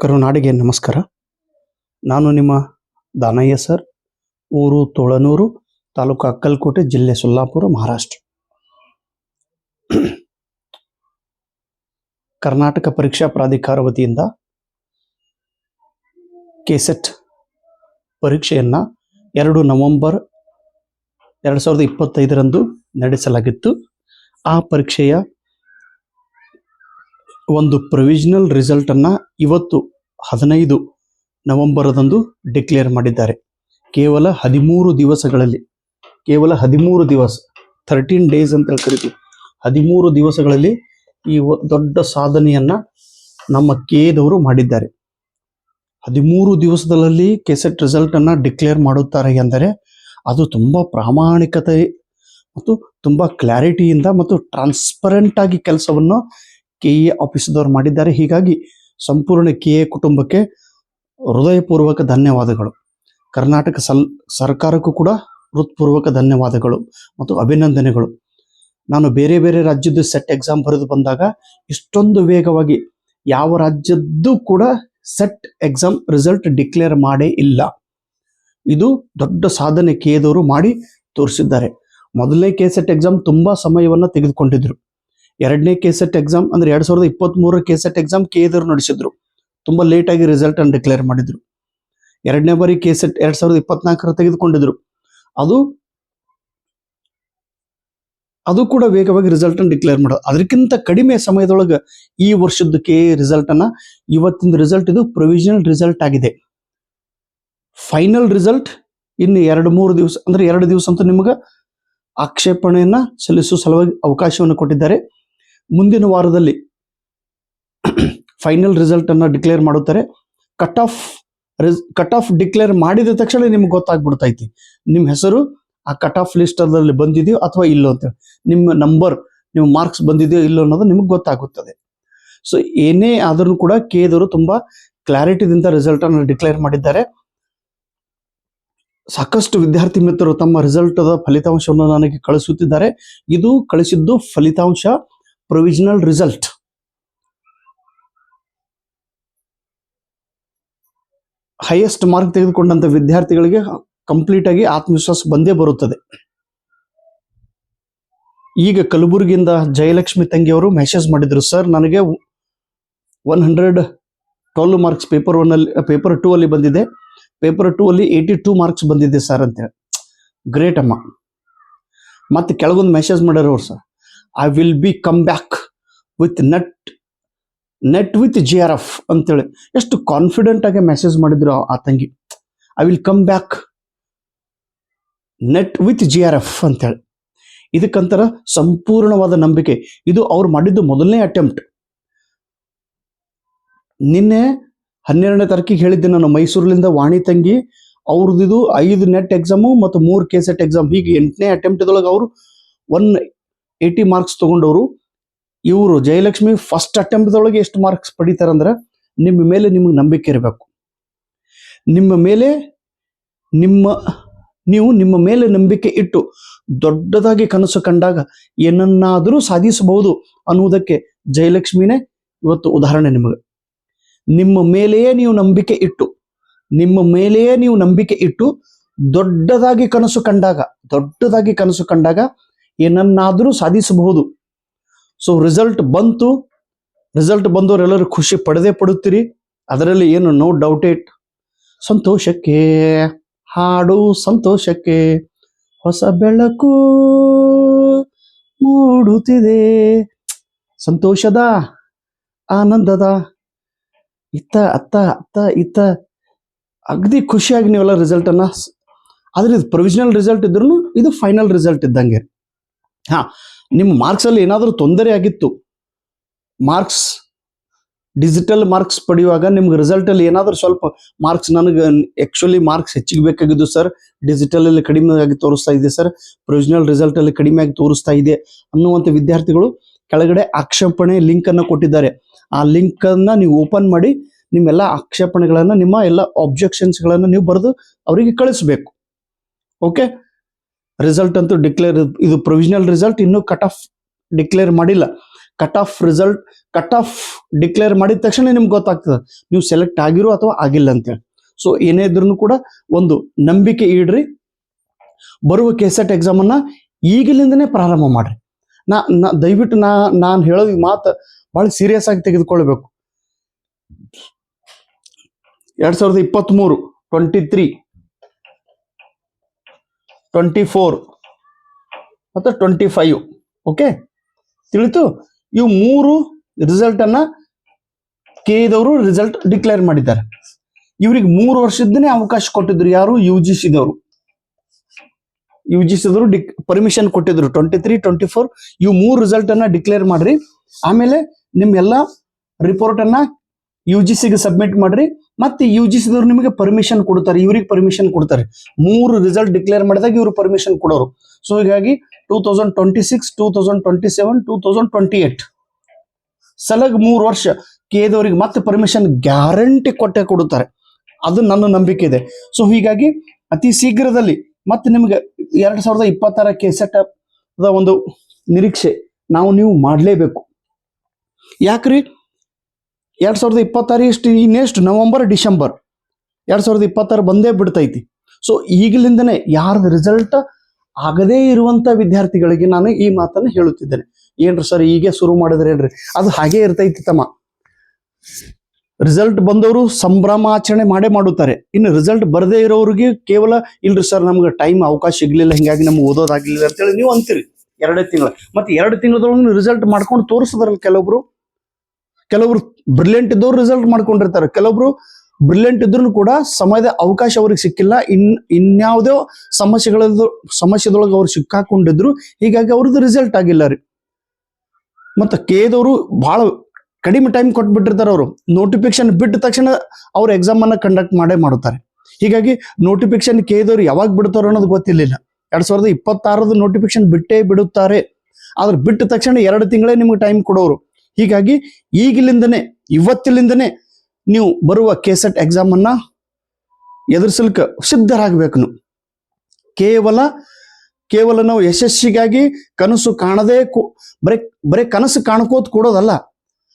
ಕರುನಾಡಿಗೆ ನಮಸ್ಕಾರ. ನಾನು ನಿಮ್ಮ ದಾನಯ್ಯ ಸರ್, ಊರು ತೋಳನೂರು, ತಾಲೂಕು ಅಕ್ಕಲ್ಕೋಟೆ, ಜಿಲ್ಲೆ ಸೊಲ್ಲಾಪುರ, ಮಹಾರಾಷ್ಟ್ರ. ಕರ್ನಾಟಕ ಪರೀಕ್ಷಾ ಪ್ರಾಧಿಕಾರ ವತಿಯಿಂದ ಕೆಸೆಟ್ ಪರೀಕ್ಷೆಯನ್ನು ಎರಡು ನವೆಂಬರ್ ಎರಡು ಸಾವಿರದ ಇಪ್ಪತ್ತೈದರಂದು ನಡೆಸಲಾಗಿತ್ತು. ಆ ಪರೀಕ್ಷೆಯ ಒಂದು ಪ್ರೊವಿಷನಲ್ ರಿಸಲ್ಟನ್ನು ಇವತ್ತು ಹದಿನೈದು ನವೆಂಬರದಂದು ಡಿಕ್ಲೇರ್ ಮಾಡಿದ್ದಾರೆ. ಕೇವಲ ಹದಿಮೂರು ದಿವಸಗಳಲ್ಲಿ, ಕೇವಲ ಹದಿಮೂರು ದಿವಸ ಥರ್ಟೀನ್ ಡೇಸ್ ಅಂತ ಕರಿತೀವಿ. ಹದಿಮೂರು ದಿವಸಗಳಲ್ಲಿ ಈ ದೊಡ್ಡ ಸಾಧನೆಯನ್ನ ನಮ್ಮ ಕೇದವರು ಮಾಡಿದ್ದಾರೆ. ಹದಿಮೂರು ದಿವಸದಲ್ಲಿ ಕೆಸೆಟ್ ರಿಸಲ್ಟ್ ಅನ್ನ ಡಿಕ್ಲೇರ್ ಮಾಡುತ್ತಾರೆ ಎಂದರೆ ಅದು ತುಂಬಾ ಪ್ರಾಮಾಣಿಕತೆ ಮತ್ತು ತುಂಬಾ ಕ್ಲಾರಿಟಿಯಿಂದ ಮತ್ತು ಟ್ರಾನ್ಸ್ಪರೆಂಟ್ ಆಗಿ ಕೆಲಸವನ್ನು ಕೆ ಎ ಆಫೀಸದವ್ರು ಮಾಡಿದ್ದಾರೆ. ಹೀಗಾಗಿ ಸಂಪೂರ್ಣ ಕೆ ಎ ಕುಟುಂಬಕ್ಕೆ ಹೃದಯಪೂರ್ವಕ ಧನ್ಯವಾದಗಳು. ಕರ್ನಾಟಕ ಸಲ್, ಸರ್ಕಾರಕ್ಕೂ ಕೂಡ ಹೃತ್ಪೂರ್ವಕ ಧನ್ಯವಾದಗಳು ಮತ್ತು ಅಭಿನಂದನೆಗಳು. ನಾನು ಬೇರೆ ಬೇರೆ ರಾಜ್ಯದ ಸೆಟ್ ಎಕ್ಸಾಮ್ ಬರೆದು ಬಂದಾಗ ಇಷ್ಟೊಂದು ವೇಗವಾಗಿ ಯಾವ ರಾಜ್ಯದ್ದು ಕೂಡ ಸೆಟ್ ಎಕ್ಸಾಮ್ ರಿಸಲ್ಟ್ ಡಿಕ್ಲೇರ್ ಮಾಡೇ ಇಲ್ಲ. ಇದು ದೊಡ್ಡ ಸಾಧನೆ ಕೇದವರು ಮಾಡಿ ತೋರಿಸಿದ್ದಾರೆ. ಮೊದಲನೇ ಕೆ ಸೆಟ್ ಎಕ್ಸಾಮ್ ತುಂಬಾ ಸಮಯವನ್ನು ತೆಗೆದುಕೊಂಡಿದ್ರು. ಎರಡನೇ ಕೆ ಸೆಟ್ ಎಕ್ಸಾಮ್ ಅಂದ್ರೆ ಎರಡ್ ಸಾವಿರದ ಇಪ್ಪತ್ತ್ ಕೆ ಸೆಟ್ ಎಕ್ಸಾಮ್ ಕೇದರ್ ನಡೆಸಿದ್ರು. ತುಂಬಾ ಲೇಟ್ ಆಗಿ ರಿಸಲ್ಟ್ ಅನ್ನು ಡಿಕ್ಲೇರ್ ಮಾಡಿದ್ರು. ಎರಡನೇ ಬಾರಿ ಕೆ ಸೆಟ್ ಎರಡ್ ಸಾವಿರದ ಇಪ್ಪತ್ನಾಲ್ಕರ ತೆಗೆದುಕೊಂಡಿದ್ರು. ಅದು ಅದು ಕೂಡ ವೇಗವಾಗಿ ರಿಸಲ್ಟ್ ಅನ್ನು ಡಿಕ್ಲೇರ್ ಮಾಡೋದು ಅದಕ್ಕಿಂತ ಕಡಿಮೆ ಸಮಯದೊಳಗೆ ಈ ವರ್ಷದ ಕೆ ರಿಸಲ್ಟ್ ಅನ್ನ ಇವತ್ತಿನ ರಿಸಲ್ಟ್ ಇದು ಪ್ರೊವಿಷನಲ್ ರಿಸಲ್ಟ್ ಆಗಿದೆ. ಫೈನಲ್ ರಿಸಲ್ಟ್ ಇನ್ನು ಎರಡು ಮೂರು ದಿವಸ, ಅಂದ್ರೆ ಎರಡು ದಿವಸ ಅಂತ ನಿಮಗೆ ಆಕ್ಷೇಪಣೆಯನ್ನ ಸಲ್ಲಿಸುವ ಸಲುವಾಗಿ ಅವಕಾಶವನ್ನು ಕೊಟ್ಟಿದ್ದಾರೆ. ಮುಂದಿನ ವಾರದಲ್ಲಿ ಫೈನಲ್ ರಿಸಲ್ಟ್ ಅನ್ನ ಡಿಕ್ಲೇರ್ ಮಾಡುತ್ತಾರೆ. Cut off cut off declare ಮಾಡಿದ ತಕ್ಷಣ ನಿಮ್ಗೆ ಗೊತ್ತಾಗ್ಬಿಡ್ತೈತಿ. ನಿಮ್ಮ ಹೆಸರು ಆ ಕಟ್ ಆಫ್ ಲಿಸ್ಟ್ ಅದಲ್ಲಿ ಬಂದಿದೆಯೋ ಅಥವಾ ಇಲ್ಲೋ ಅಂತ ನಿಮ್ಮ ನಂಬರ್ ನಿಮ್ಮ ಮಾರ್ಕ್ಸ್ ಬಂದಿದೆಯೋ ಇಲ್ಲೋ ಅನ್ನೋದು ನಿಮಗೆ ಗೊತ್ತಾಗುತ್ತದೆ. ಸೊ ಏನೇ ಆದರೂ ಕೂಡ ಕೇದರು ತುಂಬಾ ಕ್ಲಾರಿಟಿದಿಂದ ರಿಸಲ್ಟ್ ಅನ್ನು ಡಿಕ್ಲೇರ್ ಮಾಡಿದ್ದಾರೆ. ಸಾಕಷ್ಟು ವಿದ್ಯಾರ್ಥಿ ಮಿತ್ರರು ತಮ್ಮ ರಿಸಲ್ಟ್ ಫಲಿತಾಂಶವನ್ನು ನನಗೆ ಕಳಿಸುತ್ತಿದ್ದಾರೆ. ಇದು ಕಳಿಸಿದ್ದು ಫಲಿತಾಂಶ ಪ್ರೊವಿಷನಲ್ ರಿಸಲ್ಟ್ ಹೈಯೆಸ್ಟ್ ಮಾರ್ಕ್ ತೆಗೆದುಕೊಂಡಂತ ವಿದ್ಯಾರ್ಥಿಗಳಿಗೆ ಕಂಪ್ಲೀಟ್ ಆಗಿ ಆತ್ಮವಿಶ್ವಾಸ ಬಂದೇ ಬರುತ್ತದೆ. ಈಗ ಕಲಬುರಗಿಯಿಂದ ಜಯಲಕ್ಷ್ಮಿ ತಂಗಿಯವರು ಮೆಸೇಜ್ ಮಾಡಿದ್ರು ಸರ್ ನನಗೆ one hundred twelve marks paper one ಅಲ್ಲಿ ಪೇಪರ್ ಟೂ ಅಲ್ಲಿ ಬಂದಿದೆ. ಪೇಪರ್ ಟೂ ಅಲ್ಲಿ ಏಯ್ಟಿ ಟೂ ಮಾರ್ಕ್ಸ್ ಬಂದಿದೆ ಸರ್ ಅಂತೇಳಿ ಗ್ರೇಟ್ ಅಮ್ಮ. ಮತ್ತೆ ಕೆಳಗೊಂದು ಮೆಸೇಜ್ ಮಾಡ್ಯಾರ ಅವ್ರು sir I will be come back with net net with G R F ಅಂತೇಳಿ. ಎಷ್ಟು ಕಾನ್ಫಿಡೆಂಟ್ ಆಗಿ ಮೆಸೇಜ್ ಮಾಡಿದ್ರು ಆ- ತಂಗಿ. I will come back net with J R F ಅಂತೇಳಿ. ಇದಕ್ಕಂತರ ಸಂಪೂರ್ಣವಾದ ನಂಬಿಕೆ. ಇದು ಅವ್ರು ಮಾಡಿದ್ದು ಮೊದಲನೇ ಅಟೆಂಪ್ಟ್ ನಿನ್ನೆ ಹನ್ನೆರಡನೇ ತಾರೀಕಿಗೆ ಹೇಳಿದ್ದೆ ನಾನು ಮೈಸೂರಿನಿಂದ ವಾಣಿ ತಂಗಿ. ಅವ್ರದ್ದು ಐದು ನೆಟ್ ಎಕ್ಸಾಮು ಮತ್ತು ಮೂರು ಕೆ ಸೆಟ್ ಎಕ್ಸಾಮ್ ಹೀಗೆ ಎಂಟನೇ ಅಟೆಂಪ್ಟ್ ಒಳಗೆ ಅವರು ಒನ್ ಏಯ್ಟಿ ಮಾರ್ಕ್ಸ್ ತಗೊಂಡವರು, ಇವರು ಜಯಲಕ್ಷ್ಮಿ ಫಸ್ಟ್ ಅಟೆಂಪ್ಟ್ ಒಳಗೆ ಎಷ್ಟು ಮಾರ್ಕ್ಸ್ ಪಡಿತಾರಂದ್ರೆ, ನಿಮ್ಮ ಮೇಲೆ ನಿಮಗೆ ನಂಬಿಕೆ ಇರಬೇಕು. ನಿಮ್ಮ ಮೇಲೆ ನಿಮ್ಮ, ನೀವು ನಿಮ್ಮ ಮೇಲೆ ನಂಬಿಕೆ ಇಟ್ಟು ದೊಡ್ಡದಾಗಿ ಕನಸು ಕಂಡಾಗ ಏನನ್ನಾದರೂ ಸಾಧಿಸಬಹುದು ಅನ್ನುವುದಕ್ಕೆ ಜಯಲಕ್ಷ್ಮಿನೇ ಇವತ್ತು ಉದಾಹರಣೆ ನಿಮಗೆ. ನಿಮ್ಮ ಮೇಲೆಯೇ ನೀವು ನಂಬಿಕೆ ಇಟ್ಟು, ನಿಮ್ಮ ಮೇಲೆಯೇ ನೀವು ನಂಬಿಕೆ ಇಟ್ಟು ದೊಡ್ಡದಾಗಿ ಕನಸು ಕಂಡಾಗ, ದೊಡ್ಡದಾಗಿ ಕನಸು ಕಂಡಾಗ ಏನನ್ನಾದರೂ ಸಾಧಿಸಬಹುದು. ಸೊ ರಿಸಲ್ಟ್ ಬಂತು. ರಿಸಲ್ಟ್ ಬಂದವರೆಲ್ಲರೂ ಖುಷಿ ಪಡೆದೇ ಪಡುತ್ತೀರಿ. ಅದರಲ್ಲಿ ಏನು ನೋ ಡೌಟ್ ಇಟ್ ಸಂತೋಷಕ್ಕೆ, ಹಾಡು ಸಂತೋಷಕ್ಕೆ, ಹೊಸ ಬೆಳಕು ಮೂಡುತ್ತಿದೆ. ಸಂತೋಷದ, ಆನಂದದ, ಇತ್ತ, ಅತ್ತ ಅತ್ತ, ಇತ್ತ, ಅಗದಿ ಖುಷಿಯಾಗಿ ನೀವೆಲ್ಲ ರಿಸಲ್ಟನ್ನು ಆದರೆ ಇದು ಪ್ರೊವಿಷನಲ್ ರಿಸಲ್ಟ್ ಇದ್ರೂ ಇದು ಫೈನಲ್ ರಿಸಲ್ಟ್ ಇದ್ದಂಗೆ. ಹಾ, ನಿಮ್ಮ ಮಾರ್ಕ್ಸ್ ಅಲ್ಲಿ ಏನಾದರೂ ತೊಂದರೆ ಆಗಿತ್ತು? ಮಾರ್ಕ್ಸ್, ಡಿಜಿಟಲ್ ಮಾರ್ಕ್ಸ್ ಪಡೆಯುವಾಗ ನಿಮ್ಗೆ ರಿಸಲ್ಟಲ್ಲಿ ಏನಾದರೂ ಸ್ವಲ್ಪ ಮಾರ್ಕ್ಸ್ ನನಗೆ ಆ್ಯಕ್ಚುಲಿ ಮಾರ್ಕ್ಸ್ ಹೆಚ್ಚಿಗೆ ಬೇಕಾಗಿದ್ದು ಸರ್ ಡಿಜಿಟಲ್ ಅಲ್ಲಿ ಕಡಿಮೆ ಆಗಿ ತೋರಿಸ್ತಾ ಇದೆ ಸರ್ ಪ್ರೊವಿಷನಲ್ ರಿಸಲ್ಟಲ್ಲಿ ಕಡಿಮೆ ಆಗಿ ತೋರಿಸ್ತಾ ಇದೆ ಅನ್ನುವಂಥ ವಿದ್ಯಾರ್ಥಿಗಳು ಕೆಳಗಡೆ ಆಕ್ಷೇಪಣೆ ಲಿಂಕ್ ಅನ್ನು ಕೊಟ್ಟಿದ್ದಾರೆ. ಆ ಲಿಂಕ್ ಅನ್ನ ನೀವು ಓಪನ್ ಮಾಡಿ ನಿಮ್ಮೆಲ್ಲ ಆಕ್ಷೇಪಣೆಗಳನ್ನ, ನಿಮ್ಮ ಎಲ್ಲ ಆಬ್ಜೆಕ್ಷನ್ಸ್ ಗಳನ್ನ ನೀವು ಬರೆದು ಅವರಿಗೆ ಕಳಿಸ್ಬೇಕು. ಓಕೆ ರಿಸಲ್ಟ್ ಅಂತೂ ಡಿಕ್ಲೇರ್ ಇದು ಪ್ರೊವಿಷನಲ್ ರಿಸಲ್ಟ್ ಇನ್ನೂ ಕಟ್ ಆಫ್ ಡಿಕ್ಲೇರ್ ಮಾಡಿಲ್ಲ. Cut off result cut off declare ಮಾಡಿದ ತಕ್ಷಣ ನಿಮ್ಗೆ ಗೊತ್ತಾಗ್ತದೆ. ನೀವು ಸೆಲೆಕ್ಟ್ ಆಗಿರೋ ಅಥವಾ ಆಗಿಲ್ಲ ಅಂತೇಳಿ ಸೊ ಏನೇ ಇದ್ರೂ ಕೂಡ ಒಂದು ನಂಬಿಕೆ ಇಡ್ರಿ. ಬರುವ ಕೆಸೆಟ್ ಎಕ್ಸಾಮನ್ನ ಈಗಲಿಂದನೇ ಪ್ರಾರಂಭ ಮಾಡ್ರಿ. ನಾ ನಾ, ದಯವಿಟ್ಟು ನಾ, ನಾನು ಹೇಳೋದು ಮಾತು ಭಾಳ ಸೀರಿಯಸ್ ಆಗಿ ತೆಗೆದುಕೊಳ್ಬೇಕು. ಎರಡ್ ಸಾವಿರದ ಇಪ್ಪತ್ತ್ಮೂರು ಟ್ವೆಂಟಿ ತ್ರೀ ಟ್ವೆಂಟಿ ಫೋರ್ ಮತ್ತು ಟ್ವೆಂಟಿ ಫೈವ್ ಓಕೆ ತಿಳಿತು? ಇವು ಮೂರು ರಿಸಲ್ಟ್ ಕೆ ಇದವರು ರಿಸಲ್ಟ್ ಡಿಕ್ಲೇರ್ ಮಾಡಿದ್ದಾರೆ. ಇವ್ರಿಗೆ ಮೂರು ವರ್ಷದನೇ ಅವಕಾಶ ಕೊಟ್ಟಿದ್ರು ಯಾರು? ಯು ಜಿ ಸಿದವರು ಯು ಜಿ ಸಿದವರು ಡಿಕ್ ಪರ್ಮಿಷನ್ ಕೊಟ್ಟಿದ್ರು ಟ್ವೆಂಟಿ ತ್ರೀ ಟ್ವೆಂಟಿ ಫೋರ್ ಇವು ಮೂರು ರಿಸಲ್ಟ್ ಅನ್ನ ಡಿಕ್ಲೇರ್ ಮಾಡ್ರಿ. ಆಮೇಲೆ ನಿಮ್ಮೆಲ್ಲ ರಿಪೋರ್ಟನ್ನು ರಿಪೋರ್ಟ್ ಅನ್ನ ಯು ಜಿ ಸಿಗೆ ಸಬ್ಮಿಟ್ ಮಾಡ್ರಿ. ಮತ್ತೆ ಯು ಜಿ ಸಿದವ್ರು ನಿಮಗೆ ಪರ್ಮಿಷನ್ ಕೊಡ್ತಾರೆ, ಇವ್ರಿಗೆ ಪರ್ಮಿಷನ್ ಕೊಡ್ತಾರೆ. ಮೂರು ರಿಸಲ್ಟ್ ಡಿಕ್ಲೇರ್ ಮಾಡಿದಾಗ ಇವರು ಪರ್ಮಿಷನ್ ಕೊಡೋರು. ಸೊ ಹೀಗಾಗಿ two thousand twenty six two thousand twenty seven two thousand twenty eight ಸಲಗ್ ಮೂರು ವರ್ಷ ಕೇದವರಿಗೆ ಮತ್ತೆ ಪರ್ಮಿಷನ್ ಗ್ಯಾರಂಟಿ ಕೊಟ್ಟೆ ಕೊಡುತ್ತಾರೆ. ಅದು ನನ್ನ ನಂಬಿಕೆ ಇದೆ. ಸೊ ಹೀಗಾಗಿ ಅತಿ ಶೀಘ್ರದಲ್ಲಿ ಮತ್ತೆ ನಿಮಗೆ ಎರಡು ಸಾವಿರದ ಇಪ್ಪತ್ತಾರ ಕೆಸೆಟ್ ದ ಒಂದು ನಿರೀಕ್ಷೆ ನಾವು ನೀವು ಮಾಡಲೇಬೇಕು. ಯಾಕ್ರಿ? ಎರಡ್ ಸಾವಿರದ ಇಪ್ಪತ್ತಾರು ಎಷ್ಟು ಇನ್ನೆಷ್ಟು ನವಂಬರ್, ಡಿಸೆಂಬರ್ ಎರಡ್ ಸಾವಿರದ ಇಪ್ಪತ್ತಾರು ಬಂದೇ ಬಿಡ್ತೈತಿ. ಸೊ ಈಗಲಿಂದನೇ ಯಾರ್ದು ರಿಸಲ್ಟ್ ಆಗದೇ ಇರುವಂತ ವಿದ್ಯಾರ್ಥಿಗಳಿಗೆ ನಾನು ಈ ಮಾತನ್ನು ಹೇಳುತ್ತಿದ್ದೇನೆ. ಏನ್ರಿ ಸರ್, ಹೀಗೆ ಶುರು ಮಾಡಿದ್ರೆ ಏನ್ರಿ? ಅದು ಹಾಗೆ ಇರ್ತೈತಿ ತಮ್ಮ. ರಿಸಲ್ಟ್ ಬಂದವರು ಸಂಭ್ರಮಾಚರಣೆ ಮಾಡೇ ಮಾಡುತ್ತಾರೆ. ಇನ್ನು ರಿಸಲ್ಟ್ ಬರದೇ ಇರೋರಿಗೆ ಕೇವಲ, ಇಲ್ರಿ ಸರ್, ನಮ್ಗೆ ಟೈಮ್ ಅವಕಾಶ ಸಿಗ್ಲಿಲ್ಲ, ಹಿಂಗಾಗಿ ನಮ್ಗೆ ಓದೋದಾಗ್ಲಿಲ್ಲ ಅಂತೇಳಿ ನೀವು ಅಂತೀರಿ. ಎರಡೇ ತಿಂಗಳು. ಮತ್ತೆ ಎರಡು ತಿಂಗಳದೊಳಗೆ ರಿಸಲ್ಟ್ ಮಾಡ್ಕೊಂಡು ತೋರಿಸಿದ್ರಲ್ಲ ಕೆಲವೊಬ್ರು ಕೆಲವೊಬ್ರು ಬ್ರಿಲಿಯಂಟ್ ಇದ್ದವ್ರು ರಿಸಲ್ಟ್ ಮಾಡ್ಕೊಂಡಿರ್ತಾರೆ. ಕೆಲವರು ಬ್ರಿಲಿಯಂಟ್ ಇದ್ರು ಕೂಡ ಸಮಯದ ಅವಕಾಶ ಅವ್ರಿಗೆ ಸಿಕ್ಕಿಲ್ಲ. ಇನ್, ಇನ್ಯಾವುದೋ ಸಮಸ್ಯೆಗಳ ಸಮಸ್ಯೆದೊಳಗೆ ಅವ್ರು ಸಿಕ್ಕಾಕೊಂಡಿದ್ರು. ಹೀಗಾಗಿ ಅವ್ರದ್ದು ರಿಸಲ್ಟ್ ಆಗಿಲ್ಲ ರೀ. ಮತ್ತೆ ಕೇದವರು ಬಹಳ ಕಡಿಮೆ ಟೈಮ್ ಕೊಟ್ಬಿಟ್ಟಿರ್ತಾರೆ ಅವರು. ನೋಟಿಫಿಕೇಶನ್ ಬಿಟ್ಟ ತಕ್ಷಣ ಅವ್ರ ಎಕ್ಸಾಮ್ ಅನ್ನ ಕಂಡಕ್ಟ್ ಮಾಡೇ ಮಾಡುತ್ತಾರೆ. ಹೀಗಾಗಿ ನೋಟಿಫಿಕೇಶನ್ ಕೇದವ್ರು ಯಾವಾಗ ಬಿಡ್ತಾರೋ ಅನ್ನೋದು ಗೊತ್ತಿರಲಿಲ್ಲ. ಎರಡ್ ಸಾವಿರದ ಇಪ್ಪತ್ತಾರದ ನೋಟಿಫಿಕೇಶನ್ ಬಿಟ್ಟೇ ಬಿಡುತ್ತಾರೆ. ಆದ್ರೆ ಬಿಟ್ಟ ತಕ್ಷಣ ಎರಡು ತಿಂಗಳೇ ನಿಮ್ಗೆ ಟೈಮ್ ಕೊಡೋರು. ಹೀಗಾಗಿ ಈಗಿಲಿಂದನೇ, ಇವತ್ತಿಲಿಂದನೇ ನೀವು ಬರುವ ಕೆಸೆಟ್ ಎಕ್ಸಾಮ್ ಅನ್ನ ಎದುರಿಸಲಿಕ್ಕೆ ಸಿದ್ಧರಾಗಬೇಕು ಕೇವಲ ಕೇವಲ ನಾವು ಯಶಸ್ಸಿಗಾಗಿ ಕನಸು ಕಾಣದೇ ಬರೀ ಬರೀ ಕನಸು ಕಾಣ್ಕೋತ ಕೊಡೋದಲ್ಲ.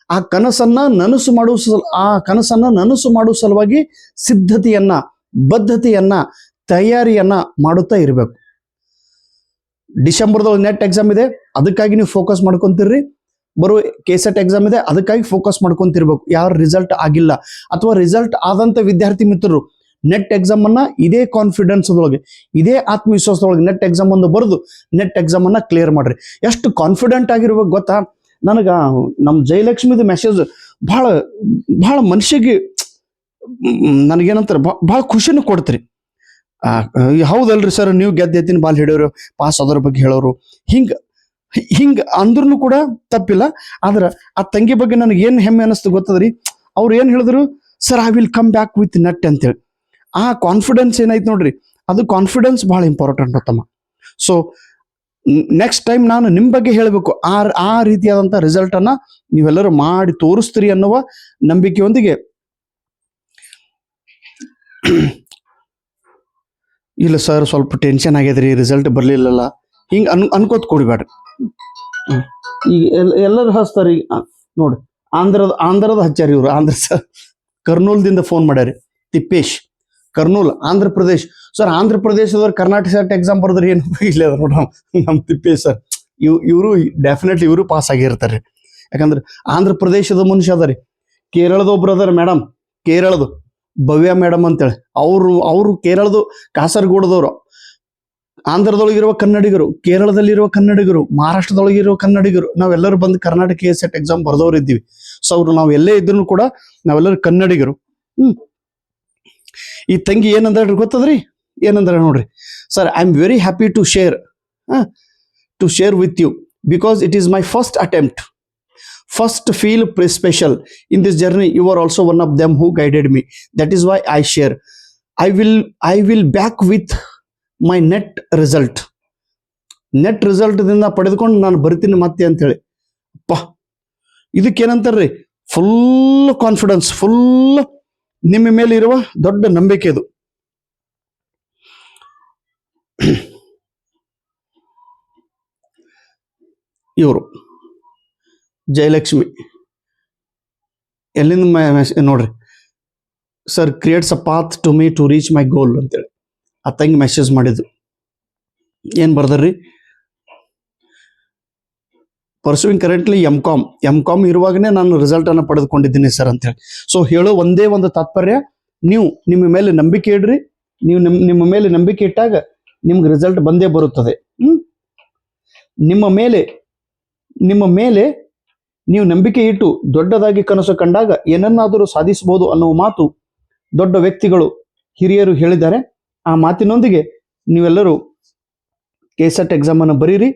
ಆ ಕನಸನ್ನ ನನಸು ಮಾಡುವ ಸಲ- ಆ ಕನಸನ್ನ ನನಸು ಮಾಡುವ ಸಲುವಾಗಿ ಸಿದ್ಧತೆಯನ್ನ, ಬದ್ಧತೆಯನ್ನ, ತಯಾರಿಯನ್ನ ಮಾಡುತ್ತಾ ಇರಬೇಕು. ಡಿಸೆಂಬರ್ದೊಳಗೆ ನೆಟ್ ಎಕ್ಸಾಮ್ ಇದೆ, ಅದಕ್ಕಾಗಿ ನೀವು ಫೋಕಸ್ ಮಾಡ್ಕೊಂತೀರ್ರಿ. ಬರುವ ಕೆಸೆಟ್ ಎಕ್ಸಾಮ್ ಇದೆ, ಅದಕ್ಕಾಗಿ ಫೋಕಸ್ ಮಾಡ್ಕೊಂತಿರ್ಬೇಕು. ಯಾರು ರಿಸಲ್ಟ್ ಆಗಿಲ್ಲ ಅಥವಾ ರಿಸಲ್ಟ್ ಆದಂತ ವಿದ್ಯಾರ್ಥಿ ಮಿತ್ರರು ನೆಟ್ ಎಕ್ಸಾಮ್ ಅನ್ನ ಇದೇ ಕಾನ್ಫಿಡೆನ್ಸ್ ಒಳಗೆ ಇದೇ ಆತ್ಮವಿಶ್ವಾಸದೊಳಗೆ ನೆಟ್ ಎಕ್ಸಾಮ್ ಒಂದು ಬರೆದು ನೆಟ್ ಎಕ್ಸಾಮ್ ಅನ್ನ ಕ್ಲಿಯರ್ ಮಾಡ್ರಿ. ಎಷ್ಟು ಕಾನ್ಫಿಡೆಂಟ್ ಆಗಿರ್ಬೇಕು ಗೊತ್ತಾ? ನನಗೆ ನಮ್ಮ ಜಯಲಕ್ಷ್ಮಿದು ಮೆಸೇಜ್ ಬಹಳ ಬಹಳ ಮನುಷ್ಯಗೆ ನನಗೇನಂತಾರೆ ಬಹಳ ಖುಷಿನ ಕೊಡ್ತೀರಿ. ಹೌದಲ್ರಿ ಸರ್ ನೀವು ಗೆದ್ದೆತ್ತಿನ ಬಾಲ್ ಹಿಡಿಯೋರು ಪಾಸ್ ಅದ್ರ ಬಗ್ಗೆ ಹೇಳೋರು. ಹಿಂಗ ಹಿಂಗ ಅಂದ್ರೂ ಕೂಡ ತಪ್ಪಿಲ್ಲ. ಆದ್ರೆ ಆ ತಂಗಿ ಬಗ್ಗೆ ನನಗೆ ಏನು ಹೆಮ್ಮೆ ಅನ್ನಿಸ್ತು ಗೊತ್ತದ್ರಿ? ಅವ್ರು ಏನು ಹೇಳಿದ್ರು? Sir I will come back with net ಅಂತೇಳಿ. ಆ ಕಾನ್ಫಿಡೆನ್ಸ್ ಏನಾಯ್ತು ನೋಡ್ರಿ? ಅದು ಕಾನ್ಫಿಡೆನ್ಸ್ ಬಹಳ ಇಂಪಾರ್ಟೆಂಟ್ ತಮ್ಮ ಸೊ ನೆಕ್ಸ್ಟ್ ಟೈಮ್ ನಾನು ನಿಮ್ಮ ಬಗ್ಗೆ ಹೇಳಬೇಕು. ಆ ಆ ರೀತಿಯಾದಂಥ ರಿಸಲ್ಟ್ ಅನ್ನ ನೀವೆಲ್ಲರೂ ಮಾಡಿ ತೋರಿಸ್ತೀರಿ ಅನ್ನುವ ನಂಬಿಕೆಯೊಂದಿಗೆ. ಇಲ್ಲ ಸರ್ ಸ್ವಲ್ಪ ಟೆನ್ಷನ್ ಆಗ್ಯದ್ರಿ. ರಿಸಲ್ಟ್ ಬರಲಿಲ್ಲಲ್ಲ. ಹಿಂಗೆ ಅನ್, ಅನ್ಕೋತ ಕೊಡಿಬೇಡ್ರಿ. ಈಗ ಎಲ್- ಎಲ್ಲರೂ ಹಚ್ತಾರೆ ಈಗ. ನೋಡಿ, ಆಂಧ್ರದ ಆಂಧ್ರದ ಹಚ್ಚಾರಿ ಇವರು, ಆಂಧ್ರ ಸರ್ ಕರ್ನೂಲ್ದಿಂದ ಫೋನ್ ಮಾಡ್ಯಾರಿ. ತಿಪ್ಪೇಶ್, ಕರ್ನೂಲ್, ಆಂಧ್ರ ಪ್ರದೇಶ್. ಸರ್, ಆಂಧ್ರ ಪ್ರದೇಶದವ್ರು ಕರ್ನಾಟಕ ಸೆಟ್ ಎಕ್ಸಾಮ್ ಬರೆದ್ರೆ ಏನು ಇಲ್ಲ ನೋಡ ನಮ್ಮ ತಿಪ್ಪೇಶ್ ಸರ್ ಇವ್ ಇವರು ಡೆಫಿನೆಟ್ಲಿ ಇವರು ಪಾಸ್ ಆಗಿರ್ತಾರೆ. ಯಾಕಂದ್ರೆ ಆಂಧ್ರ ಪ್ರದೇಶದ ಮನುಷ್ಯ ಅದ ಕೇರಳದ ಒಬ್ರು ಅದಾರ ಮೇಡಮ್ ಕೇರಳದು ಭವ್ಯ ಮೇಡಮ್ ಅಂತೇಳಿ. ಅವರು ಅವರು ಕೇರಳದು ಕಾಸರಗೋಡದವರು. ಆಂಧ್ರದೊಳಗಿರುವ ಕನ್ನಡಿಗರು, ಕೇರಳದಲ್ಲಿರುವ ಕನ್ನಡಿಗರು, ಮಹಾರಾಷ್ಟ್ರದೊಳಗಿರುವ ಕನ್ನಡಿಗರು, ನಾವೆಲ್ಲರೂ ಬಂದು ಕರ್ನಾಟಕ ಸೆಟ್ ಎಕ್ಸಾಮ್ ಬರೆದವ್ರು ಇದ್ದೀವಿ ಸೊ ಅವ್ರು ನಾವು ಎಲ್ಲೇ ಇದ್ರು ಕೂಡ ನಾವೆಲ್ಲರೂ ಕನ್ನಡಿಗರು. ಹ್ಮ್. ಈ ತಂಗಿ ಏನಂದ್ರೆ ಗೊತ್ತದ್ರಿ? ಏನಂದ್ರೆ ನೋಡ್ರಿ. Sir I am very happy to share to share with you because it is my first attempt first feel special in this journey you are also one of them who guided me that is why I share I will I will back with my net result net ರಿಸಲ್ಟ್ದಿಂದ ಪಡೆದುಕೊಂಡು ನಾನು ಬರ್ತೀನಿ ಮತ್ತೆ ಅಂತೇಳಿ. ಅಪ್ಪ, ಇದಕ್ಕೇನಂತಾರ್ರಿ? Full confidence full ನಿಮ್ಮ ಮೇಲೆ ಇರುವ ದೊಡ್ಡ ನಂಬಿಕೆ ಇದು. ಇವರು, ಜಯಲಕ್ಷ್ಮಿ. ಎಲ್ಲಿಂದ ನೋಡ್ರಿ. Sir creates a path to me to reach my goal ಅಂತೇಳಿ. ಆ ತಂಗಿ ಮೆಸೇಜ್ ಮಾಡಿದ್ದು. ಏನು ಬರ್ದಾರ್ರಿ pursuing currently M Com M Com ಇರುವಾಗನೇ ನಾನು ರಿಸಲ್ಟ್ ಅನ್ನು ಪಡೆದುಕೊಂಡಿದ್ದೀನಿ ಸರ್ ಅಂತೇಳಿ. ಸೊ ಹೇಳೋ ಒಂದೇ ಒಂದು ತಾತ್ಪರ್ಯ. ನೀವು ನಿಮ್ಮ ಮೇಲೆ ನಂಬಿಕೆ ಇಡ್ರಿ. ನೀವು ನಿಮ್, ನಿಮ್ಮ ಮೇಲೆ ನಂಬಿಕೆ ಇಟ್ಟಾಗ ನಿಮ್ಗೆ ರಿಸಲ್ಟ್ ಬಂದೇ ಬರುತ್ತದೆ. ನಿಮ್ಮ ಮೇಲೆ ನಿಮ್ಮ ಮೇಲೆ ನೀವು ನಂಬಿಕೆ ಇಟ್ಟು ದೊಡ್ಡದಾಗಿ ಕನಸು ಕಂಡಾಗ ಏನನ್ನಾದರೂ ಸಾಧಿಸಬಹುದು ಅನ್ನೋ ಮಾತು ದೊಡ್ಡ ವ್ಯಕ್ತಿಗಳು, ಹಿರಿಯರು ಹೇಳಿದ್ದಾರೆ. ಆ ಮಾತಿನೊಂದಿಗೆ ನೀವೆಲ್ಲರೂ ಕೆ ಸೆಟ್ ಎಕ್ಸಾಮ್ ಅನ್ನು ಬರೀರಿ.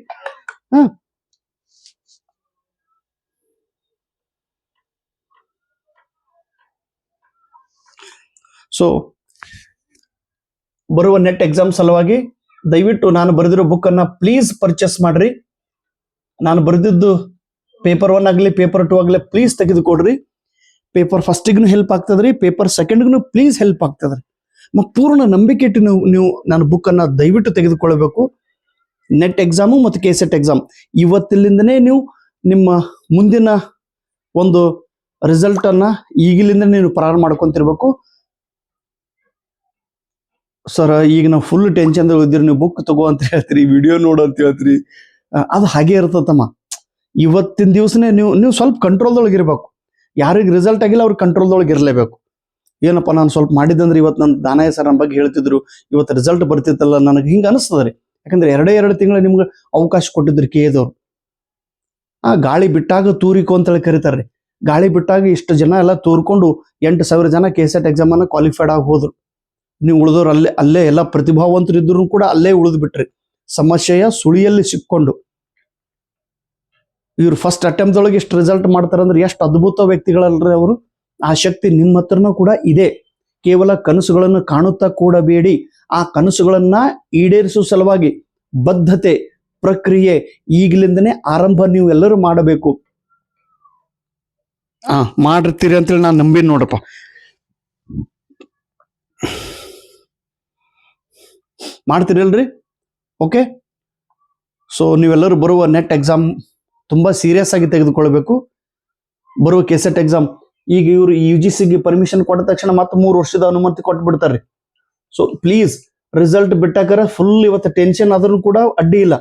ಸೊ ಬರುವ ನೆಟ್ ಎಕ್ಸಾಮ್ ಸಲುವಾಗಿ ದಯವಿಟ್ಟು ನಾನು ಬರೆದಿರೋ ಬುಕ್ ಅನ್ನ ಪ್ಲೀಸ್ ಪರ್ಚೇಸ್ ಮಾಡ್ರಿ. ನಾನು ಬರೆದಿದ್ದು ಪೇಪರ್ ಒನ್ ಆಗಲಿ ಪೇಪರ್ ಟು ಆಗಲಿ ಪ್ಲೀಸ್ ತೆಗೆದುಕೊಡ್ರಿ. ಪೇಪರ್ ಫಸ್ಟಿಗೂ ಹೆಲ್ಪ್ ಆಗ್ತದ್ರಿ ಪೇಪರ್ ಸೆಕೆಂಡ್ಗೂ ಪ್ಲೀಸ್ ಹೆಲ್ಪ್ ಆಗ್ತದ್ರಿ. ಮತ್ತು ಪೂರ್ಣ ನಂಬಿಕೆ ಇಟ್ಟು ನೀವು ನೀವು ನಾನು ಬುಕ್ಕನ್ನು ದಯವಿಟ್ಟು ತೆಗೆದುಕೊಳ್ಳಬೇಕು. ನೆಟ್ ಎಕ್ಸಾಮು ಮತ್ತು ಕೆ ಸೆಟ್ ಎಕ್ಸಾಮ್ ಇವತ್ತಿಲಿಂದನೇ ನೀವು ನಿಮ್ಮ ಮುಂದಿನ ಒಂದು ರಿಸಲ್ಟನ್ನು ಈಗಿಲಿಂದ ನೀವು ಪ್ರಾರಂಭ ಮಾಡ್ಕೊತಿರ್ಬೇಕು. ಸರ್ ಈಗ ನಾವು ಫುಲ್ ಟೆನ್ಷನ್ ಇದ್ದೀರಿ, ನೀವು ಬುಕ್ ತಗೋ ಅಂತ ಹೇಳ್ತೀರಿ ವಿಡಿಯೋ ನೋಡು ಅಂತ ಹೇಳ್ತೀರಿ. ಅದು ಹಾಗೆ ಇರ್ತದಮ್ಮ. ಇವತ್ತಿನ ದಿವಸನೇ ನೀವು ನೀವು ಸ್ವಲ್ಪ ಕಂಟ್ರೋಲ್ದೊಳಗೆ ಇರಬೇಕು ಯಾರಿಗೆ ರಿಸಲ್ಟ್ ಆಗಿಲ್ಲ, ಅವ್ರಿಗೆ ಕಂಟ್ರೋಲ್ದೊಳಗೆ ಇರಲೇಬೇಕು ಏನಪ್ಪ ನಾನು ಸ್ವಲ್ಪ ಮಾಡಿದ್ದಂದ್ರೆ ಇವತ್ತು ನನ್ನ ದಾನಯ್ಯ ಸರ್ ನಮ್ಮ ಬಗ್ಗೆ ಹೇಳ್ತಿದ್ರು, ಇವತ್ತು ರಿಸಲ್ಟ್ ಬರ್ತಿತ್ತಲ್ಲ ನನಗೆ ಹಿಂಗೆ ಅನಿಸ್ತದೆ ರೀ. ಯಾಕಂದ್ರೆ ಎರಡೇ ಎರಡು ತಿಂಗಳು ನಿಮ್ಗೆ ಅವಕಾಶ ಕೊಟ್ಟಿದ್ರು ಎದವ್ರು ಆ ಗಾಳಿ ಬಿಟ್ಟಾಗ ತೂರಿಕೋ ಅಂತೇಳಿ ಕರೀತಾರೆ ಗಾಳಿ ಬಿಟ್ಟಾಗ ಇಷ್ಟು ಜನ ಎಲ್ಲ ತೂರ್ಕೊಂಡು ಎಂಟು ಸಾವಿರ ಜನ ಕೆ ಎಕ್ಸಾಮ್ ಅನ್ನ ಕ್ವಾಲಿಫೈಡ್ ಆಗಿ ಹೋದ್ರು. ನೀವು ಉಳಿದವ್ರು ಅಲ್ಲೇ ಅಲ್ಲೇ ಎಲ್ಲ ಪ್ರತಿಭಾವಂತರು ಇದ್ರು ಕೂಡ ಅಲ್ಲೇ ಉಳಿದು ಬಿಟ್ರಿ. ಸಮಸ್ಯೆಯ ಸುಳಿಯಲ್ಲಿ ಸಿಕ್ಕೊಂಡು. ಇವ್ರು ಫಸ್ಟ್ ಅಟೆಂಪ್ಟ್ ಒಳಗೆ ಎಷ್ಟು ರಿಸಲ್ಟ್ ಮಾಡ್ತಾರಂದ್ರೆ ಎಷ್ಟು ಅದ್ಭುತ ವ್ಯಕ್ತಿಗಳಲ್ರಿ ಅವರು. ಆ ಶಕ್ತಿ ನಿಮ್ಮ ಹತ್ರನೂ ಕೂಡ ಇದೆ. ಕೇವಲ ಕನಸುಗಳನ್ನು ಕಾಣುತ್ತಾ ಕೂಡಬೇಡಿ. ಆ ಕನಸುಗಳನ್ನ ಈಡೇರಿಸುವ ಸಲುವಾಗಿ ಬದ್ಧತೆ, ಪ್ರಕ್ರಿಯೆ ಈಗಲಿಂದನೇ ಆರಂಭ ನೀವು ಎಲ್ಲರೂ ಮಾಡಬೇಕು. ಆ, ಮಾಡಿರ್ತೀರಿ ಅಂತೇಳಿ ನಾನು ನಂಬಿ ನೋಡಪ್ಪ. ಮಾಡ್ತೀರಲ್ರಿ? ಓಕೆ ಸೊ ನೀವೆಲ್ಲರೂ ಬರುವ ನೆಟ್ ಎಕ್ಸಾಮ್ ತುಂಬ ಸೀರಿಯಸ್ ಆಗಿ ತೆಗೆದುಕೊಳ್ಬೇಕು. ಬರುವ ಕೆಸೆಟ್ ಎಕ್ಸಾಮ್ ಈಗ ಇವರು ಯು ಜಿ ಸಿಗೆ ಪರ್ಮಿಷನ್ ಕೊಟ್ಟ ತಕ್ಷಣ ಮತ್ತೆ ಮೂರು ವರ್ಷದ ಅನುಮತಿ ಕೊಟ್ಟು ಬಿಡ್ತಾರ್ರಿ ಸೊ ಪ್ಲೀಸ್ ರಿಸಲ್ಟ್ ಬಿಟ್ಟಾಕರ ಫುಲ್ ಇವತ್ತು ಟೆನ್ಷನ್ ಆದ್ರೂ ಕೂಡ ಅಡ್ಡಿ ಇಲ್ಲ.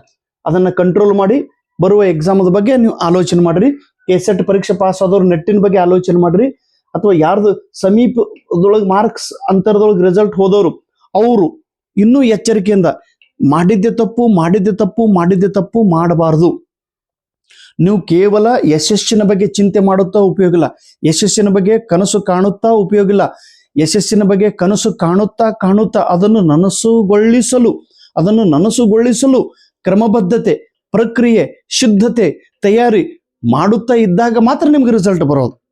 ಅದನ್ನ ಕಂಟ್ರೋಲ್ ಮಾಡಿ ಬರುವ ಎಕ್ಸಾಮದ ಬಗ್ಗೆ ನೀವು ಆಲೋಚನೆ ಮಾಡ್ರಿ. ಕೆಸೆಟ್ ಪರೀಕ್ಷೆ ಪಾಸ್ ಆದವ್ರು ನೆಟ್ಟಿನ ಬಗ್ಗೆ ಆಲೋಚನೆ ಮಾಡ್ರಿ. ಅಥವಾ ಯಾರ್ದು ಸಮೀಪದೊಳಗೆ ಮಾರ್ಕ್ಸ್ ಅಂತರದೊಳಗೆ ರಿಸಲ್ಟ್ ಹೋದವರು, ಅವರು ಇನ್ನೂ ಎಚ್ಚರಿಕೆಯಿಂದ ಮಾಡಿದ್ದೆ ತಪ್ಪು ಮಾಡಿದ್ದೆ ತಪ್ಪು ಮಾಡಿದ್ದೆ ತಪ್ಪು ಮಾಡಬಾರದು. ನೀವು ಕೇವಲ ಯಶಸ್ಸಿನ ಬಗ್ಗೆ ಚಿಂತೆ ಮಾಡುತ್ತಾ ಉಪಯೋಗ ಇಲ್ಲ. ಯಶಸ್ಸಿನ ಬಗ್ಗೆ ಕನಸು ಕಾಣುತ್ತಾ ಉಪಯೋಗ ಇಲ್ಲ. ಯಶಸ್ಸಿನ ಬಗ್ಗೆ ಕನಸು ಕಾಣುತ್ತಾ ಕಾಣುತ್ತಾ ಅದನ್ನು ನನಸುಗೊಳಿಸಲು ಅದನ್ನು ನನಸುಗೊಳಿಸಲು ಕ್ರಮಬದ್ಧತೆ, ಪ್ರಕ್ರಿಯೆ, ಶುದ್ಧತೆ, ತಯಾರಿ ಮಾಡುತ್ತಾ ಇದ್ದಾಗ ಮಾತ್ರ ನಿಮಗೆ ರಿಸಲ್ಟ್ ಬರೋದು.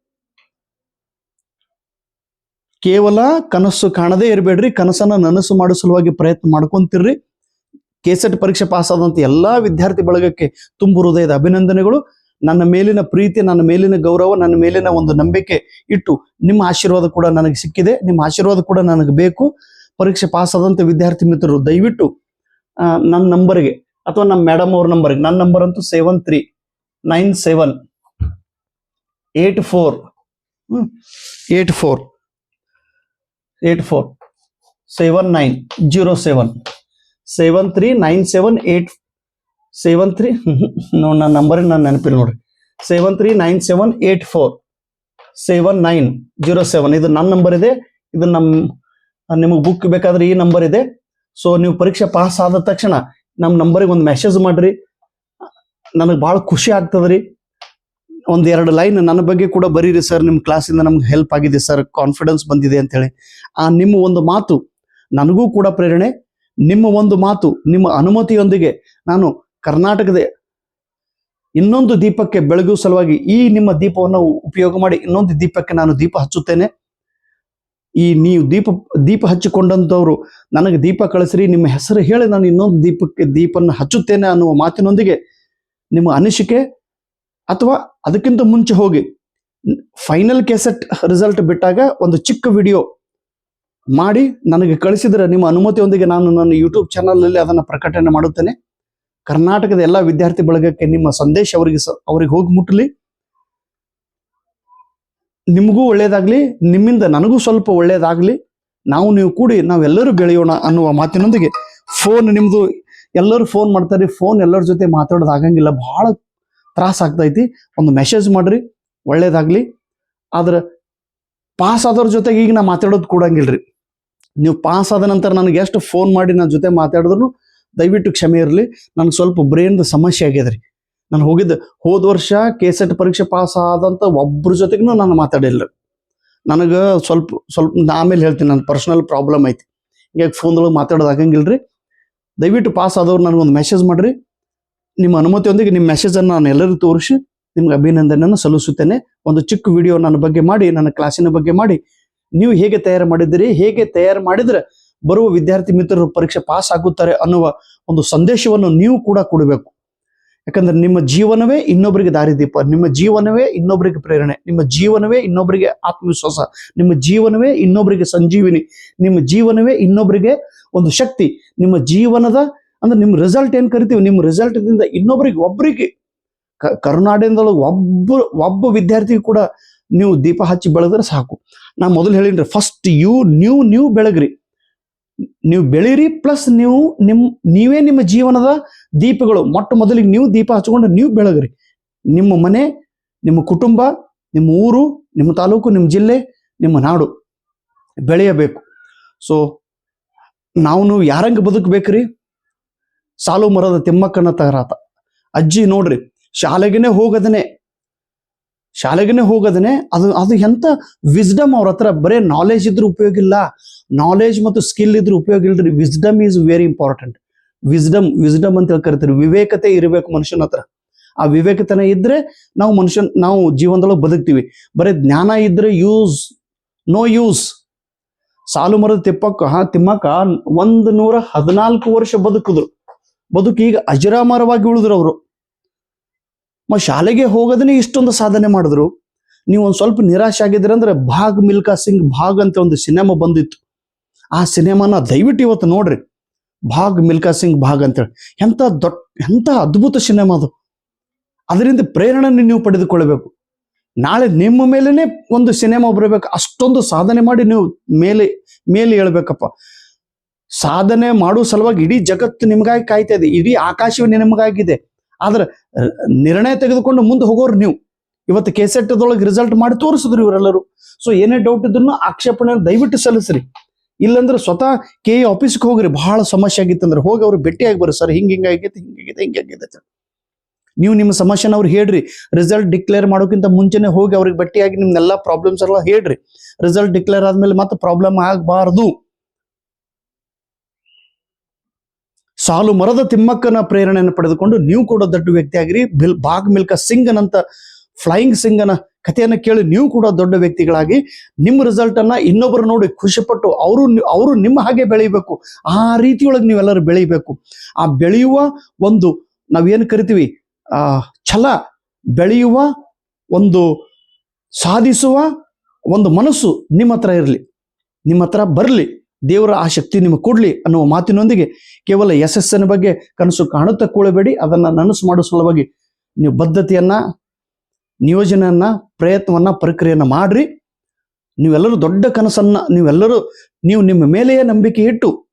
ಕೇವಲ ಕನಸು ಕಾಣದೇ ಇರಬೇಡ್ರಿ. ಕನಸನ್ನ ನನಸು ಮಾಡೋ ಸಲುವಾಗಿ ಪ್ರಯತ್ನ ಮಾಡ್ಕೊಂತಿರ್ರಿ. ಕೆಸೆಟ್ ಪರೀಕ್ಷೆ ಪಾಸ್ ಆದಂತ ಎಲ್ಲಾ ವಿದ್ಯಾರ್ಥಿ ಬಳಗಕ್ಕೆ ತುಂಬು ಹೃದಯದ ಅಭಿನಂದನೆಗಳು. ನನ್ನ ಮೇಲಿನ ಪ್ರೀತಿ, ನನ್ನ ಮೇಲಿನ ಗೌರವ, ನನ್ನ ಮೇಲಿನ ಒಂದು ನಂಬಿಕೆ ಇಟ್ಟು ನಿಮ್ಮ ಆಶೀರ್ವಾದ ಕೂಡ ನನಗೆ ಸಿಕ್ಕಿದೆ. ನಿಮ್ಮ ಆಶೀರ್ವಾದ ಕೂಡ ನನಗೆ ಬೇಕು. ಪರೀಕ್ಷೆ ಪಾಸ್ ಆದಂತ ವಿದ್ಯಾರ್ಥಿ ಮಿತ್ರರು, ದಯವಿಟ್ಟು ನನ್ನ ನಂಬರ್ಗೆ ಅಥವಾ ನಮ್ಮ ಮೇಡಮ್ ಅವ್ರ ನಂಬರ್ಗೆ ನನ್ನ ನಂಬರ್ ಅಂತೂ seven three nine seven eight four eight four eight four seven nine zero seven seven three nine seven eight seven three ನೋಡಿ ನನ್ನ ನಂಬರ್ ನಾನು ನೆನಪಿಲ್ಲ ನೋಡ್ರಿ. Seven three nine seven eight four seven nine zero seven ಇದು ನನ್ನ number ಇದೆ. ಇದು ನಮ್ಮ ನಿಮಗೆ ಬುಕ್ ಬೇಕಾದ್ರೆ ಈ ನಂಬರ್ ಇದೆ. ಸೊ ನೀವು ಪರೀಕ್ಷೆ ಪಾಸ್ ಆದ ತಕ್ಷಣ ನಮ್ಮ ನಂಬರಿಗೆ ಒಂದು ಮೆಸೇಜ್ ಮಾಡ್ರಿ. ನನಗೆ ಭಾಳ ಖುಷಿ ಆಗ್ತದ್ರಿ. ಒಂದು ಎರಡು ಲೈನ್ ನನ್ನ ಬಗ್ಗೆ ಕೂಡ ಬರೀರಿ ಸರ್ ನಿಮ್ಮ ಕ್ಲಾಸಿಂದ ನಮ್ಗೆ ಹೆಲ್ಪ್ ಆಗಿದೆ ಸರ್ ಕಾನ್ಫಿಡೆನ್ಸ್ ಬಂದಿದೆ ಅಂತೇಳಿ. ಆ, ನಿಮ್ಮ ಒಂದು ಮಾತು ನನಗೂ ಕೂಡ ಪ್ರೇರಣೆ. ನಿಮ್ಮ ಒಂದು ಮಾತು, ನಿಮ್ಮ ಅನುಮತಿಯೊಂದಿಗೆ ನಾನು ಕರ್ನಾಟಕದ ಇನ್ನೊಂದು ದೀಪಕ್ಕೆ ಬೆಳಗುವ ಸಲುವಾಗಿ ಈ ನಿಮ್ಮ ದೀಪವನ್ನು ಉಪಯೋಗ ಮಾಡಿ ಇನ್ನೊಂದು ದೀಪಕ್ಕೆ ನಾನು ದೀಪ ಹಚ್ಚುತ್ತೇನೆ. ಈ ನೀವು ದೀಪ ದೀಪ ಹಚ್ಚಿಕೊಂಡಂತವರು ನನಗೆ ದೀಪ ಕಳಿಸ್ರಿ, ನಿಮ್ಮ ಹೆಸರು ಹೇಳಿ ನಾನು ಇನ್ನೊಂದು ದೀಪಕ್ಕೆ ದೀಪವನ್ನು ಹಚ್ಚುತ್ತೇನೆ ಅನ್ನುವ ಮಾತಿನೊಂದಿಗೆ ನಿಮ್ಮ ಅನಿಸಿಕೆ ಅಥವಾ ಅದಕ್ಕಿಂತ ಮುಂಚೆ ಹೋಗಿ ಫೈನಲ್ ಕೆಸೆಟ್ ರಿಸಲ್ಟ್ ಬಿಟ್ಟಾಗ ಒಂದು ಚಿಕ್ಕ ವಿಡಿಯೋ ಮಾಡಿ ನನಗೆ ಕಳಿಸಿದರೆ ನಿಮ್ಮ ಅನುಮತಿಯೊಂದಿಗೆ ನಾನು ನನ್ನ ಯೂಟ್ಯೂಬ್ ಚಾನಲಲ್ಲಿ ಅದನ್ನು ಪ್ರಕಟಣೆ ಮಾಡುತ್ತೇನೆ. ಕರ್ನಾಟಕದ ಎಲ್ಲ ವಿದ್ಯಾರ್ಥಿ ಬಳಗಕ್ಕೆ ನಿಮ್ಮ ಸಂದೇಶ ಅವರಿಗೆ ಅವರಿಗೆ ಹೋಗಿ ಮುಟ್ಟಲಿ ನಿಮಗೂ ಒಳ್ಳೇದಾಗ್ಲಿ, ನಿಮ್ಮಿಂದ ನನಗೂ ಸ್ವಲ್ಪ ಒಳ್ಳೇದಾಗ್ಲಿ. ನಾವು ನೀವು ಕೂಡಿ ನಾವೆಲ್ಲರೂ ಬೆಳೆಯೋಣ ಅನ್ನುವ ಮಾತಿನೊಂದಿಗೆ ಫೋನ್ ನಿಮ್ದು, ಎಲ್ಲರೂ ಫೋನ್ ಮಾಡ್ತಾರೆ ಫೋನ್ ಎಲ್ಲರ ಜೊತೆ ಮಾತಾಡೋದು ಆಗಂಗಿಲ್ಲ ತ್ರಾಸ ಆಗ್ತೈತಿ. ಒಂದು ಮೆಸೇಜ್ ಮಾಡ್ರಿ, ಒಳ್ಳೇದಾಗ್ಲಿ. ಆದ್ರೆ ಪಾಸ್ ಆದವ್ರ ಜೊತೆಗೆ ಈಗ ನಾ ಮಾತಾಡೋದು ಕೂಡಂಗಿಲ್ರಿ. ನೀವು ಪಾಸ್ ಆದ ನಂತರ ನನಗೆ ಎಷ್ಟು ಫೋನ್ ಮಾಡಿ ನನ್ನ ಜೊತೆ ಮಾತಾಡಿದ್ರು ದಯವಿಟ್ಟು ಕ್ಷಮೆ ಇರಲಿ. ನನಗೆ ಸ್ವಲ್ಪ ಬ್ರೈನ್ದು ಸಮಸ್ಯೆ ಆಗ್ಯದ್ರಿ ನಾನು ಹೋಗಿದ್ದ. ಹೋದ ವರ್ಷ ಕೆ ಸೆಟ್ ಪರೀಕ್ಷೆ ಪಾಸ್ ಆದಂತ ಒಬ್ಬರ ಜೊತೆಗೂ ನಾನು ಮಾತಾಡಿಲ್ಲ. ನನಗೆ ಸ್ವಲ್ಪ ಸ್ವಲ್ಪ ಆಮೇಲೆ ಹೇಳ್ತೀನಿ. ನನ್ನ ಪರ್ಸನಲ್ ಪ್ರಾಬ್ಲಮ್ ಐತಿ. ಹೀಗಾಗಿ ಫೋನ್ದೊಳಗೆ ಮಾತಾಡೋದು ಆಗಂಗಿಲ್ರಿ ದಯವಿಟ್ಟು ಪಾಸ್ ಆದವ್ರು ನನಗೊಂದು ಮೆಸೇಜ್ ಮಾಡ್ರಿ. ನಿಮ್ಮ ಅನುಮತಿಯೊಂದಿಗೆ ನಿಮ್ಮ ಮೆಸೇಜನ್ನು ನಾನು ಎಲ್ಲರಿಗೂ ತೋರಿಸಿ ನಿಮ್ಗೆ ಅಭಿನಂದನೆಯನ್ನು ಸಲ್ಲಿಸುತ್ತೇನೆ. ಒಂದು ಚಿಕ್ಕ ವಿಡಿಯೋ ನನ್ನ ಬಗ್ಗೆ ಮಾಡಿ, ನನ್ನ ಕ್ಲಾಸಿನ ಬಗ್ಗೆ ಮಾಡಿ ನೀವು ಹೇಗೆ ತಯಾರು ಮಾಡಿದ್ದೀರಿ, ಹೇಗೆ ತಯಾರು ಮಾಡಿದ್ರೆ ಬರುವ ವಿದ್ಯಾರ್ಥಿ ಮಿತ್ರರು ಪರೀಕ್ಷೆ ಪಾಸ್ ಆಗುತ್ತಾರೆ ಅನ್ನುವ ಒಂದು ಸಂದೇಶವನ್ನು ನೀವು ಕೂಡ ಕೊಡಬೇಕು. ಯಾಕಂದ್ರೆ ನಿಮ್ಮ ಜೀವನವೇ ಇನ್ನೊಬ್ಬರಿಗೆ ದಾರಿದೀಪ, ನಿಮ್ಮ ಜೀವನವೇ ಇನ್ನೊಬ್ಬರಿಗೆ ಪ್ರೇರಣೆ, ನಿಮ್ಮ ಜೀವನವೇ ಇನ್ನೊಬ್ಬರಿಗೆ ಆತ್ಮವಿಶ್ವಾಸ, ನಿಮ್ಮ ಜೀವನವೇ ಇನ್ನೊಬ್ಬರಿಗೆ ಸಂಜೀವಿನಿ, ನಿಮ್ಮ ಜೀವನವೇ ಇನ್ನೊಬ್ಬರಿಗೆ ಒಂದು ಶಕ್ತಿ, ನಿಮ್ಮ ಜೀವನದ ಅಂದ್ರೆ ನಿಮ್ಮ ರಿಸಲ್ಟ್ ಏನ್ ಕರಿತೀವಿ, ನಿಮ್ಮ ರಿಸಲ್ಟ್ ದಿಂದ ಇನ್ನೊಬ್ಬರಿಗೆ ಒಬ್ಬರಿಗೆ ಕರ್ನಾಟಕದೊಳಗೆ ಒಬ್ಬ ಒಬ್ಬ ವಿದ್ಯಾರ್ಥಿ ಕೂಡ ನೀವು ದೀಪ ಹಚ್ಚಿ ಬೆಳೆದ್ರೆ ಸಾಕು. ನಾ ಮೊದಲು ಹೇಳಿನ್ರಿ ಫಸ್ಟ್ ಯು ನೀವು ನೀವು ಬೆಳಗ್ರಿ. ನೀವು ಬೆಳೀರಿ ಪ್ಲಸ್ ನೀವು ನಿಮ್, ನೀವೇ ನಿಮ್ಮ ಜೀವನದ ದೀಪಗಳು. ಮೊಟ್ಟ ಮೊದಲಿಗೆ ನೀವು ದೀಪ ಹಚ್ಕೊಂಡು ನೀವು ಬೆಳಗ್ರಿ. ನಿಮ್ಮ ಮನೆ, ನಿಮ್ಮ ಕುಟುಂಬ, ನಿಮ್ಮ ಊರು, ನಿಮ್ಮ ತಾಲೂಕು, ನಿಮ್ಮ ಜಿಲ್ಲೆ, ನಿಮ್ಮ ನಾಡು ಬೆಳೆಯಬೇಕು. ಸೊ ನಾವು ಯಾರಂಗ ಬದುಕಬೇಕ್ರಿ? ಸಾಲು ಮರದ ತಿಮ್ಮಕ್ಕನ ತರಾತ. ಅಜ್ಜಿ ನೋಡ್ರಿ, ಶಾಲೆಗೇನೆ ಹೋಗದನೆ. ಶಾಲೆಗೆನೆ ಹೋಗದನೆ ಅದು ಅದು ಎಂತ ವಿಸ್ಡಮ್ ಅವ್ರ ಹತ್ರ? ಬರೇ ನಾಲೆಜ್ ಇದ್ರೂ ಉಪಯೋಗ ಇಲ್ಲ. ನಾಲೆಜ್ ಮತ್ತು ಸ್ಕಿಲ್ ಇದ್ರೂ ಉಪಯೋಗ ಇಲ್ರಿ. Wisdom is very important wisdom wisdom ಅಂತ ಹೇಳಿ ಕರಿತೀರಿ ವಿವೇಕತೆ ಇರಬೇಕು ಮನುಷ್ಯನ ಹತ್ರ. ಆ ವಿವೇಕತನ ಇದ್ರೆ ನಾವು ಮನುಷ್ಯನ್, ನಾವು ಜೀವನದೊಳಗೆ ಬದುಕ್ತೀವಿ. ಬರೀ ಜ್ಞಾನ ಇದ್ರೆ ಯೂಸ್ ನೋ ಯೂಸ್ ಸಾಲು ಮರದ ತಿಪ್ಪಕ್ಕ ತಿಮ್ಮಕ್ಕ ಒಂದ್ ನೂರ ಹದಿನಾಲ್ಕು ವರ್ಷ ಬದುಕಿದ್ರು. ಬದುಕು ಈಗ ಅಜರಾಮರವಾಗಿ ಉಳಿದ್ರು ಅವರು. ಮ ಶಾಲೆಗೆ ಹೋಗೋದನ್ನೇ ಇಷ್ಟೊಂದು ಸಾಧನೆ ಮಾಡಿದ್ರು. ನೀವು ಒಂದ್ ಸ್ವಲ್ಪ ನಿರಾಶೆ ಆಗಿದ್ರೆ ಅಂದ್ರೆ ಭಾಗ್ ಮಿಲ್ಕಾ ಸಿಂಗ್ ಭಾಗ್ ಅಂತ ಒಂದು ಸಿನಿಮಾ ಬಂದಿತ್ತು. ಆ ಸಿನಿಮಾನ ದಯವಿಟ್ಟು ಇವತ್ತು ನೋಡ್ರಿ. ಭಾಗ್ ಮಿಲ್ಕಾ ಸಿಂಗ್ ಭಾಗ್ ಅಂತೇಳಿ ಎಂತ ದೊಡ್ಡ ಎಂತ ಅದ್ಭುತ ಸಿನಿಮಾ ಅದು. ಅದರಿಂದ ಪ್ರೇರಣೆ ನೀವು ಪಡೆದುಕೊಳ್ಳಬೇಕು. ನಾಳೆ ನಿಮ್ಮ ಮೇಲೇನೆ ಒಂದು ಸಿನಿಮಾ ಬರಬೇಕು. ಅಷ್ಟೊಂದು ಸಾಧನೆ ಮಾಡಿ ನೀವು ಮೇಲೆ ಮೇಲೆ ಹೇಳ್ಬೇಕಪ್ಪ. ಸಾಧನೆ ಮಾಡೋ ಸಲುವಾಗಿ ಇಡೀ ಜಗತ್ತು ನಿಮಗಾಗಿ ಕಾಯ್ತಾ ಇದೆ. ಇಡೀ ಆಕಾಶವೇ ನಿಮಗಾಗಿದೆ. ಆದ್ರೆ ನಿರ್ಣಯ ತೆಗೆದುಕೊಂಡು ಮುಂದೆ ಹೋಗೋರು ನೀವು. ಇವತ್ತು ಕೆಸೆಟ್ಟದೊಳಗೆ ರಿಸಲ್ಟ್ ಮಾಡಿ ತೋರಿಸಿದ್ರು ಇವರೆಲ್ಲರೂ. ಸೊ ಏನೇ ಡೌಟ್ ಇದ್ರು ಆಕ್ಷೇಪಣೆ ದಯವಿಟ್ಟು ಸಲ್ಲಿಸ್ರಿ. ಇಲ್ಲಂದ್ರೆ ಸ್ವತಃ ಕೆ ಆಫೀಸ್ಗೆ ಹೋಗ್ರಿ. ಬಹಳ ಸಮಸ್ಯೆ ಆಗಿತ್ತಂದ್ರೆ ಹೋಗಿ ಅವ್ರು ಭೇಟಿಯಾಗಿ ಬರ್ರಿ. ಸರ್, ಹಿಂಗ ಹಿಂಗಾಗೈತೆ ಹಿಂಗಾಗಿದೆ ಹಿಂಗಾಗಿದೆ ಅಂತ. ನೀವು ನಿಮ್ಮ ಸಮಸ್ಯೆನ ಅವ್ರು ಹೇಳ್ರಿ. ರಿಸಲ್ಟ್ ಡಿಕ್ಲೇರ್ ಮಾಡೋಕ್ಕಿಂತ ಮುಂಚೆನೆ ಹೋಗಿ ಅವ್ರಿಗೆ ಭೇಟಿಯಾಗಿ ನಿಮ್ನೆಲ್ಲ ಪ್ರಾಬ್ಲಮ್ಸ್ ಎಲ್ಲ ಹೇಳ್ರಿ. ರಿಸಲ್ಟ್ ಡಿಕ್ಲೇರ್ ಆದ್ಮೇಲೆ ಮತ್ತೆ ಪ್ರಾಬ್ಲಮ್ ಆಗಬಾರ್ದು. ಸಾಲು ಮರದ ತಿಮ್ಮಕ್ಕನ ಪ್ರೇರಣೆಯನ್ನು ಪಡೆದುಕೊಂಡು ನೀವು ಕೂಡ ದೊಡ್ಡ ವ್ಯಕ್ತಿ ಆಗಿರಿ ಬಿಲ್ ಬಾಗ್ ಮಿಲ್ಕ ಸಿಂಗನಂತ ಫ್ಲೈಯಿಂಗ್ ಸಿಂಗನ ಕಥೆಯನ್ನು ಕೇಳಿ ನೀವು ಕೂಡ ದೊಡ್ಡ ವ್ಯಕ್ತಿಗಳಾಗಿ. ನಿಮ್ಮ ರಿಸಲ್ಟ್ ಅನ್ನ ಇನ್ನೊಬ್ಬರು ನೋಡಿ ಖುಷಿಪಟ್ಟು ಅವರು ಅವರು ನಿಮ್ಮ ಹಾಗೆ ಬೆಳಿಬೇಕು ಆ ರೀತಿಯೊಳಗೆ ನೀವೆಲ್ಲರೂ ಬೆಳಿಬೇಕು ಆ ಬೆಳೆಯುವ ಒಂದು ನಾವೇನು ಕರಿತೀವಿ? ಆ ಛಲ ಬೆಳೆಯುವ ಒಂದು ಸಾಧಿಸುವ ಒಂದು ಮನಸ್ಸು ನಿಮ್ಮ ಹತ್ರ ಇರಲಿ. ನಿಮ್ಮ ಹತ್ರ ಬರಲಿ. ದೇವರ ಆ ಶಕ್ತಿ ನಿಮಗೆ ಕೊಡ್ಲಿ ಅನ್ನುವ ಮಾತಿನೊಂದಿಗೆ ಕೇವಲ ಯಶಸ್ಸಿನ ಬಗ್ಗೆ ಕನಸು ಕಾಣುತ್ತಾ ಕೂಳಬೇಡಿ. ಅದನ್ನ ನನಸು ಮಾಡೋ ಸಲುವಾಗಿ ನೀವು ಬದ್ಧತೆಯನ್ನ, ನಿಯೋಜನೆಯನ್ನ, ಪ್ರಯತ್ನವನ್ನ, ಪ್ರಕ್ರಿಯೆಯನ್ನ ಮಾಡ್ರಿ. ನೀವೆಲ್ಲರೂ ದೊಡ್ಡ ಕನಸನ್ನ, ನೀವೆಲ್ಲರೂ, ನೀವು ನಿಮ್ಮ ಮೇಲೆಯೇ ನಂಬಿಕೆ ಇಟ್ಟು,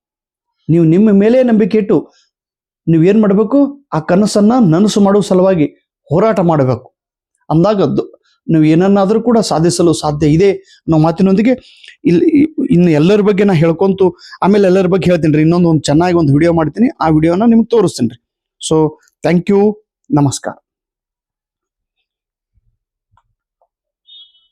ನೀವು ನಿಮ್ಮ ಮೇಲೆಯೇ ನಂಬಿಕೆ ಇಟ್ಟು ನೀವೇನ್ ಮಾಡಬೇಕು? ಆ ಕನಸನ್ನ ನನಸು ಮಾಡುವ ಸಲುವಾಗಿ ಹೋರಾಟ ಮಾಡಬೇಕು. ಅಂದಾಗ ದ- ನೀವು ಏನನ್ನಾದರೂ ಕೂಡ ಸಾಧಿಸಲು ಸಾಧ್ಯ ಇದೆ ಅನ್ನೋ ಮಾತಿನೊಂದಿಗೆ ಇಲ್ಲಿ ಇನ್ನು ಎಲ್ಲರ ಬಗ್ಗೆ ನಾ ಹೇಳ್ಕೊಂತು, ಆಮೇಲೆ ಎಲ್ಲರ ಬಗ್ಗೆ ಹೇಳ್ತೀನಿ ರೀ. ಇನ್ನೊಂದು ಒಂದು ಚೆನ್ನಾಗಿ ಒಂದು ವಿಡಿಯೋ ಮಾಡ್ತೀನಿ. ಆ ವಿಡಿಯೋನ ನಿಮ್ಗೆ ತೋರಿಸ್ತೀನಿ ರೀ. ಸೊ ಥ್ಯಾಂಕ್ ಯು ನಮಸ್ಕಾರ.